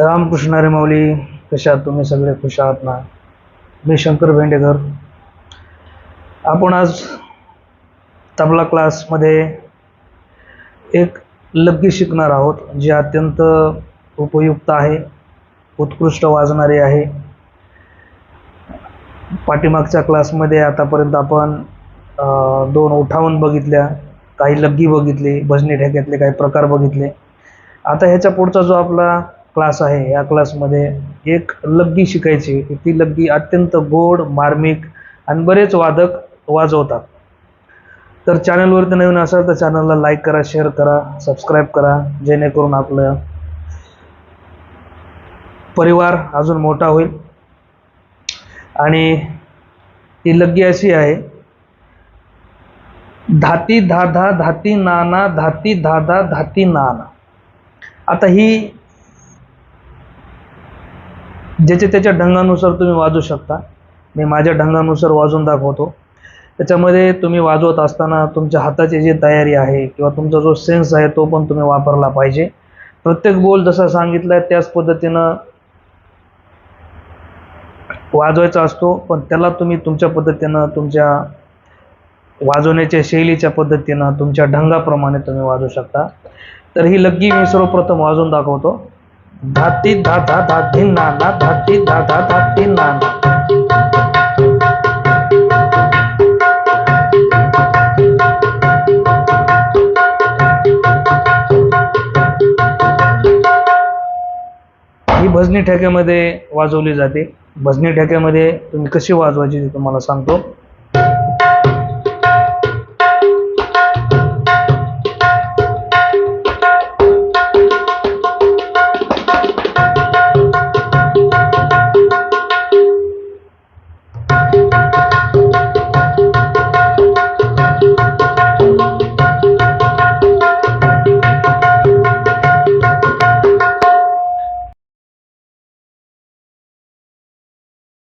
रामकृष्ण हरी माऊली कशा तुम्ही? सगळे खुश आहात ना? मी शंकर भेंडेकर. आपण आज तबला क्लासमध्ये एक लग्गी शिकणार आहोत जी अत्यंत उपयुक्त आहे उत्कृष्ट वाजणारी आहे. पाठीमागच्या क्लासमध्ये आतापर्यंत आपण दोन उठावून बघितल्या काही लग्गी बघितली भजनी ठेक्यातले काही प्रकार बघितले. आता ह्याच्या पुढचा जो आपला क्लास आहे या क्लासमध्ये एक लग्गी शिकायची. ती लग्गी अत्यंत गोड मार्मिक आणि बरेच वादक वाजवतात. तर चॅनलवरती नवीन असाल तर चॅनलला लाईक करा शेअर करा सबस्क्राईब करा जेणेकरून आपलं परिवार अजून मोठा होईल. आणि ती लग्गी अशी आहे धाती धाधा धाती नाना धाती धाधा धाती नाना. आता ही ज्याच्या त्याच्या ढंगानुसार तुम्ही वाजू शकता. मी माझ्या ढंगानुसार वाजून दाखवतो. त्याच्यामध्ये तुम्ही वाजवत असताना तुमच्या हाताची जी तयारी आहे किंवा तुमचा जो सेन्स आहे तो पण तुम्ही वापरला पाहिजे. प्रत्येक बोल जसा सांगितला आहे त्याच पद्धतीनं वाजवायचा असतो पण त्याला तुम्ही तुमच्या पद्धतीनं तुमच्या वाजवण्याच्या शैलीच्या पद्धतीनं तुमच्या ढंगाप्रमाणे तुम्ही वाजवू शकता. तर ही लग्गी मी सर्वप्रथम वाजवून दाखवतो. धाती धाधा धाती नाना धाती धाधा धाती नाना. ही भजनी ठेक्यामध्ये वाजवली जाते. भजनी ठेक्यामध्ये तुम्ही कशी वाजवायची ते तुम्हाला सांगतो.